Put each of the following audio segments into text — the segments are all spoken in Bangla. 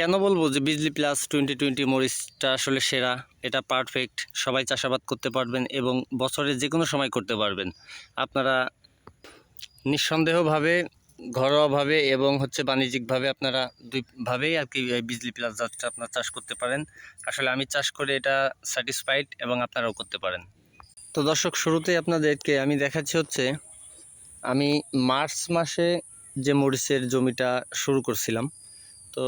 কেন বলব যে বিজলি প্লাস টোয়েন্টি টোয়েন্টি মরিচটা আসলে সেরা? এটা পারফেক্ট সবাই চাষাবাদ করতে পারবেন এবং বছরের যে কোনো সময় করতে পারবেন। আপনারা নিঃসন্দেহভাবে, ঘরোয়াভাবে এবং হচ্ছে বাণিজ্যিকভাবে আপনারা দুইভাবেই আর কি বিজলি প্লাস জাতটা আপনার চাষ করতে পারেন। আসলে আমি চাষ করে এটা স্যাটিসফাইড এবং আপনারাও করতে পারেন। তো দর্শক, শুরুতেই আপনাদেরকে আমি দেখাচ্ছি হচ্ছে, আমি মার্চ মাসে যে মরিচের জমিটা শুরু করছিলাম। তো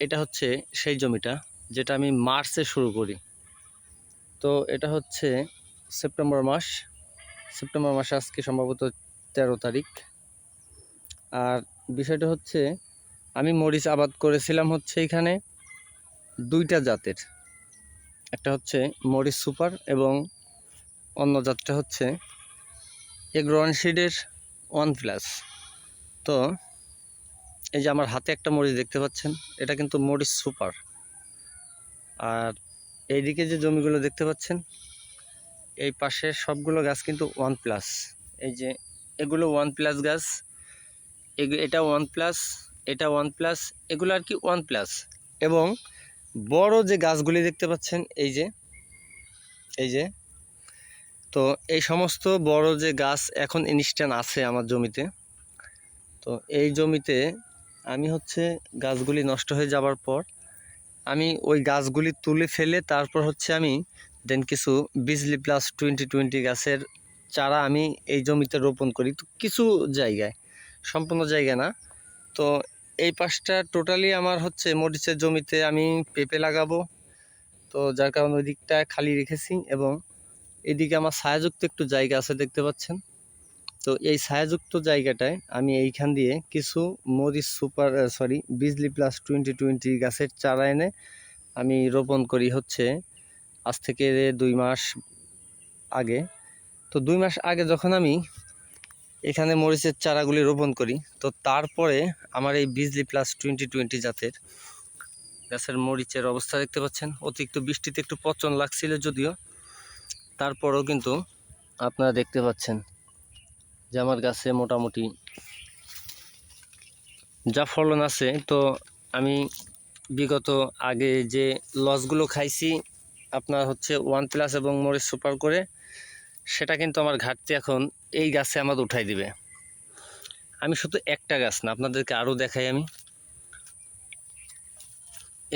এটা হচ্ছে সেই জমিটা, যেটা আমি মার্চে শুরু করি। তো এটা হচ্ছে সেপ্টেম্বর মাস। সেপ্টেম্বর মাসে আজকে সম্ভবত তেরো তারিখ। আর বিষয়টা হচ্ছে, আমি মরিচ আবাদ করেছিলাম হচ্ছে এখানে দুইটা জাতের। একটা হচ্ছে মরিচ সুপার এবং অন্য জাতটা হচ্ছে এগ্রোয়ান সিডের ওয়ান প্লাস। তো এই যে আমার হাতে একটা মরিচ দেখতে পাচ্ছেন, এটা কিন্তু মরিচ সুপার। আর এইদিকে যে জমিগুলো দেখতে পাচ্ছেন, এই পাশের সবগুলো গাছ কিন্তু ওয়ান প্লাস। এই যে এগুলো ওয়ান প্লাস গাছ এটা ওয়ান প্লাস, এটা ওয়ান প্লাস, এগুলো আর কি ওয়ান প্লাস। এবং বড় যে গাছগুলি দেখতে পাচ্ছেন, এই যে এই যে, তো এই সমস্ত বড় যে গাছ এখন ইনস্ট্যান্ট আছে আমার জমিতে। তো এই জমিতে আমি হচ্ছে গাছগুলি নষ্ট হয়ে যাবার পর আমি ওই গাছগুলি তুলে ফেলে তারপর হচ্ছে আমি দেন কিছু বিজলি প্লাস টোয়েন্টি টোয়েন্টি গাছের চারা আমি এই জমিতে রোপণ করি। তো কিছু জায়গায়, সম্পূর্ণ জায়গা না। তো এই পাশটা টোটালি আমার হচ্ছে মরিচের জমিতে আমি পেঁপে লাগাবো। তো যার কারণে ওই দিকটা খালি রেখেছি এবং এদিকে আমার ছায়াযুক্ত একটু জায়গা আছে দেখতে পাচ্ছেন। তো এই ছায়াযুক্ত জায়গাটায় আমি এইখান দিয়ে কিছু মরিচ super sorry Bijli plus twenty twenty গাছের চারা এনে আমি রোপণ করি হচ্ছে আজ থেকে দুই মাস আগে। তো দুই মাস আগে যখন আমি এখানে মরিচের চারাগুলি রোপণ করি, তো তারপরে আমার এই বিজলি প্লাস টোয়েন্টি টোয়েন্টি জাতের গাছের মরিচের অবস্থা দেখতে পাচ্ছেন। অতিরিক্ত বৃষ্টিতে একটু পচন লাগছিল যদিও, তারপরেও কিন্তু আপনারা দেখতে পাচ্ছেন। যে আমার গাছে মোটামুটি যা ফলন আছে, তো আমি বিগত আগে যে লসগুলো খাইছি, আপনার হচ্ছে ওয়ান প্লাস এবং মরিচ সুপার করে, সেটা কিন্তু আমার ঘাটতি এখন এই গাছে আমার উঠাই দিবে। আমি শুধু একটা গাছ না, আপনাদেরকে আরও দেখাই আমি।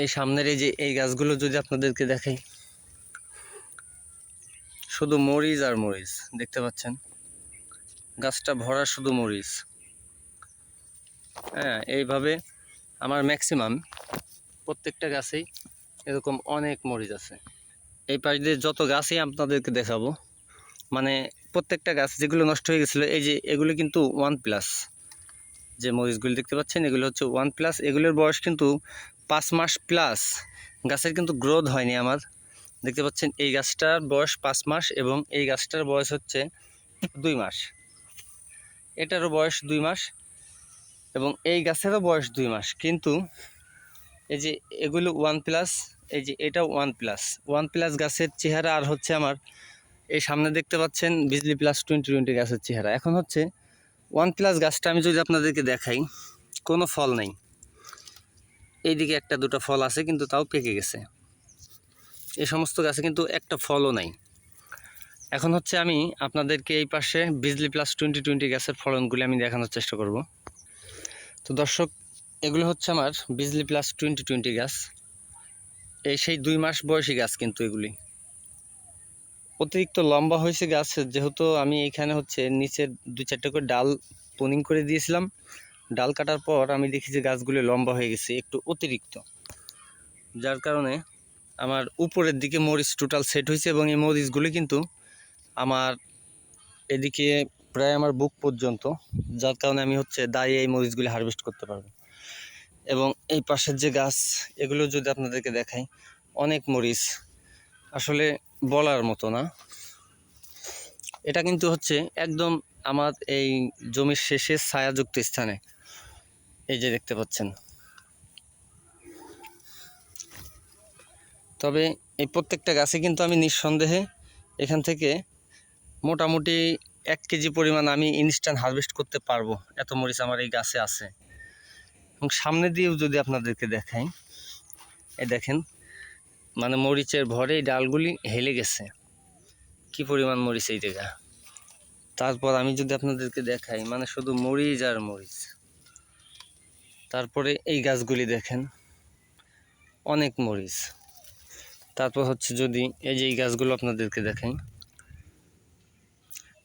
এই সামনের এই যে এই গাছগুলো যদি আপনাদেরকে দেখাই, শুধু মরিচ আর মরিচ, দেখতে পাচ্ছেন? গাছটা ভরা শুধু মরিচ। হ্যাঁ এইভাবে আমার ম্যাক্সিমাম প্রত্যেকটা গাছেই এরকম অনেক মরিচ আছে। এই পাশ দিয়ে যত গাছই আপনাদেরকে দেখাবো মানে প্রত্যেকটা গাছ যেগুলো নষ্ট হয়ে গেছিল, এই যে এগুলো কিন্তু ওয়ান প্লাস। যে মরিচগুলি দেখতে পাচ্ছেন, এগুলো হচ্ছে ওয়ান প্লাস। এগুলোর বয়স কিন্তু পাঁচ মাস প্লাস। গাছের কিন্তু গ্রোথ হয়নি আমার। দেখতে পাচ্ছেন, এই গাছটার বয়স পাঁচ মাস এবং এই গাছটার বয়স হচ্ছে দুই মাস। এটারও বয়স দুই মাস এবং এই গাছেরও বয়স দুই মাস। কিন্তু এই যে এগুলো ওয়ান প্লাস, এই যে এটা ওয়ান প্লাস। ওয়ান প্লাস গাছের চেহারা আর হচ্ছে আমার এই সামনে দেখতে পাচ্ছেন বিজলি প্লাস টোয়েন্টি টোয়েন্টি গাছের চেহারা। এখন হচ্ছে ওয়ান প্লাস গাছটা আমি যদি আপনাদেরকে দেখাই, কোনো ফল নেই। এইদিকে একটা দুটো ফল আছে, কিন্তু তাও পেকে গেছে। এই সমস্ত গাছে কিন্তু একটা ফলও নাই। এখন হচ্ছে আমি আপনাদেরকে এই পাশে বিজলি প্লাস টোয়েন্টি টোয়েন্টি গ্যাসের ফলনগুলি আমি দেখানোর চেষ্টা করব। তো দর্শক, এগুলো হচ্ছে আমার বিজলি প্লাস টোয়েন্টি টোয়েন্টি গাছ এই সেই দুই মাস বয়সী গাছ কিন্তু এগুলি। অতিরিক্ত লম্বা হয়েছে গাছ যেহেতু আমি এখানে হচ্ছে নিচের দুই চারটে করে ডাল পোনিং করে দিয়েছিলাম। ডাল কাটার পর আমি দেখি যে গাছগুলি লম্বা হয়ে গেছে, একটু অতিরিক্ত। যার কারণে আমার উপরের দিকে মরিচ টোটাল সেট হয়েছে এবং এই মরিচগুলি কিন্তু আমার এদিকে প্রায় আমার বুক পর্যন্ত, যার কারণে আমি হচ্ছে দাঁড়িয়ে এই মরিচগুলি হারভেস্ট করতে পারব। এবং এই পাশের যে গাছ, এগুলো যদি আপনাদেরকে দেখাই, অনেক মরিচ। আসলে বলার মতো না। এটা কিন্তু হচ্ছে একদম আমার এই জমির শেষে ছায়াযুক্ত স্থানে। এই যে দেখতে পাচ্ছেন। তবে এই প্রত্যেকটা গাছে কিন্তু আমি নিঃসন্দেহে এখান থেকে মোটামুটি এক কেজি পরিমাণ আমি ইনস্ট্যান্ট হারভেস্ট করতে পারব। এত মরিচ আমার এই গাছে আছে। এবং সামনে দিয়েও যদি আপনাদেরকে দেখাই, এই দেখেন মানে মরিচের ভরে ডালগুলি হেলে গেছে। কি পরিমাণ মরিচ এই জায়গা? তারপর আমি যদি আপনাদেরকে দেখাই মানে শুধু মরিচ আর মরিচ। তারপরে এই গাছগুলি দেখেন, অনেক মরিচ। তারপর হচ্ছে যদি এই যে এই গাছগুলো আপনাদেরকে দেখাই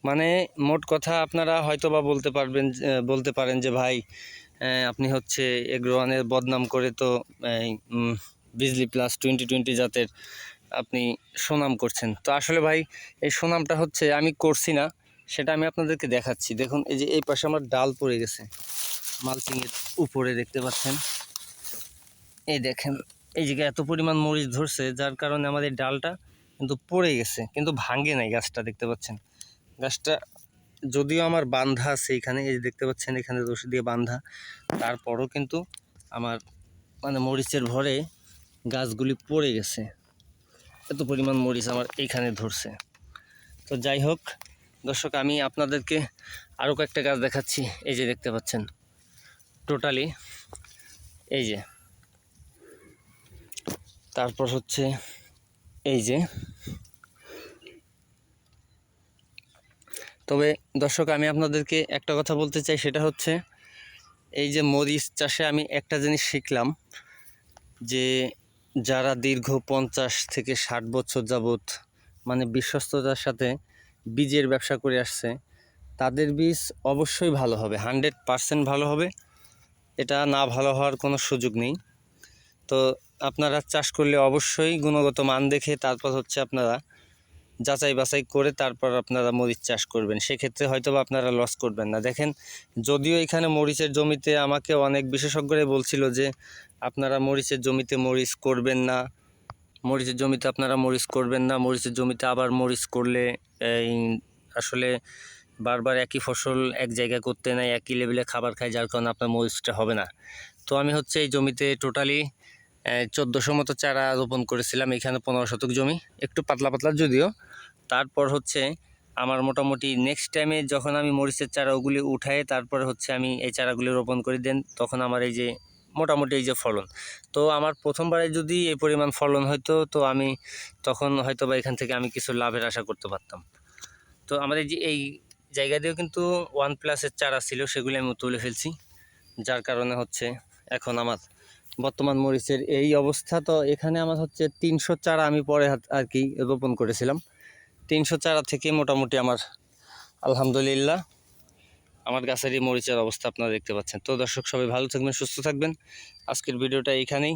মানে মোট কথা আপনারা হয়তো বা বলতে পারবেন বলতে পারেন যে, ভাই আপনি হচ্ছে এগ্রোয়ানের বদনাম করে তো বিজলি প্লাস টোয়েন্টি টোয়েন্টি জাতের আপনি সুনাম করছেন। তো আসলে ভাই, এই সুনামটা হচ্ছে আমি করছি না, সেটা আমি আপনাদেরকে দেখাচ্ছি। দেখুন, এই যে এই পাশে আমার ডাল পড়ে গেছে মালচিংয়ের উপরে দেখতে পাচ্ছেন। এই দেখেন, এই জায়গায় এত পরিমাণ মরিচ ধরছে, যার কারণে আমাদের ডালটা কিন্তু পড়ে গেছে, কিন্তু ভাঙে নাই গাছটা, দেখতে পাচ্ছেন। গাছটা যদিও আমার বান্ধা আছে এখানে, এই যে দেখতে পাচ্ছেন এখানে রশি দিয়ে বান্ধা। তারপরও কিন্তু আমার মানে মরিচের ভরে গাছগুলি পড়ে গেছে। এত পরিমাণ মরিচ আমার এইখানে ধরছে। তো যাই হোক, দর্শক, আমি আপনাদেরকে আরও কয়েকটা গাছ দেখাচ্ছি। এই যে দেখতে পাচ্ছেন, টোটালি এই যে। তারপর হচ্ছে এই যে তবে দর্শক, আমি আপনাদেরকে একটা কথা বলতে চাই, সেটা হচ্ছে এই যে মরিচ চাষে আমি একটা জিনিস শিখলাম যে যারা দীর্ঘ পঞ্চাশ থেকে ষাট বছর যাবৎ মানে বিশ্বস্ততার সাথে বীজের ব্যবসা করে আসছে, তাদের বীজ অবশ্যই ভালো হবে, হান্ড্রেড পারসেন্ট ভালো হবে। এটা না ভালো হওয়ার কোনো সুযোগ নেই। তো আপনারা চাষ করলে অবশ্যই গুণগত মান দেখে তারপর হচ্ছে আপনারা যাচাই বাছাই করে তারপর আপনারা মরিচ চাষ করবেন। সেক্ষেত্রে হয়তো বা আপনারা লস করবেন না। দেখেন, যদিও এখানে মরিচের জমিতে আমাকে অনেক বিশেষজ্ঞরাই বলছিল যে, আপনারা মরিচের জমিতে মরিচ করবেন না, মরিচের জমিতে আপনারা মরিচ করবেন না, মরিচের জমিতে আবার মরিচ করলে এই আসলে বারবার একই ফসল এক জায়গায় করতে নাই, একই লেভেলে খাবার খায়, যার কারণে আপনার মরিচটা হবে না। তো আমি হচ্ছে এই জমিতে টোটালি চোদ্দোশো মতো চারা রোপণ করেছিলাম, এখানে পনেরো শতক জমি। একটু পাতলা পাতলা যদিও তারপর হচ্ছে আমার মোটামুটি নেক্সট টাইমে যখন আমি মরিচের চারা ওগুলি উঠাই, তারপরে হচ্ছে আমি এই চারাগুলি রোপণ করে দেন তখন আমার এই যে মোটামুটি এই যে ফলন। তো আমার প্রথমবারে যদি এই পরিমাণ ফলন হতো তো আমি তখন হয়তো বা এখান থেকে আমি কিছু লাভের আশা করতে পারতাম। তো এই যে এই জায়গা দিয়েও কিন্তু ওয়ান প্লাসের চারা ছিল, সেগুলি আমি তুলে ফেলছি। যার কারণে হচ্ছে এখন আমার বর্তমান মরিচের এই অবস্থা, তো এখানে আমার হচ্ছে তিনশো চারা আমি পরে আর কি রোপণ করেছিলাম। তিনশো চারা থেকে মোটামুটি আমার, আলহামদুলিল্লাহ। আমার গাছের এই মরিচের অবস্থা আপনারা দেখতে পাচ্ছেন। তো দর্শক, সবাই ভালো থাকবেন, সুস্থ থাকবেন। আজকের ভিডিওটা এইখানেই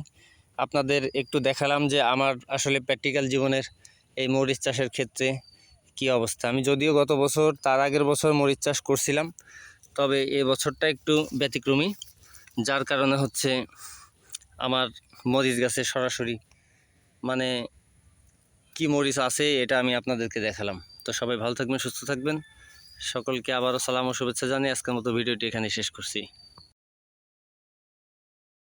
আপনাদের একটু দেখালাম যে আমার আসলে প্র্যাকটিক্যাল জীবনের এই মরিচ চাষের ক্ষেত্রে কি অবস্থা। আমি যদিও গত বছর, তার আগের বছর মরিচ চাষ করছিলাম, তবে এ বছরটা একটু ব্যতিক্রমী, যার কারণে হচ্ছে আমার মরিচ গাছে সরাসরি মানে কি মরিচ আছে এটা আমি আপনাদেরকে দেখালাম। তো সবাই ভালো থাকবেন, সুস্থ থাকবেন। সকলকে আবারও সালাম ও শুভেচ্ছা জানিয়ে আজকের মতো ভিডিওটি এখানে শেষ করছি।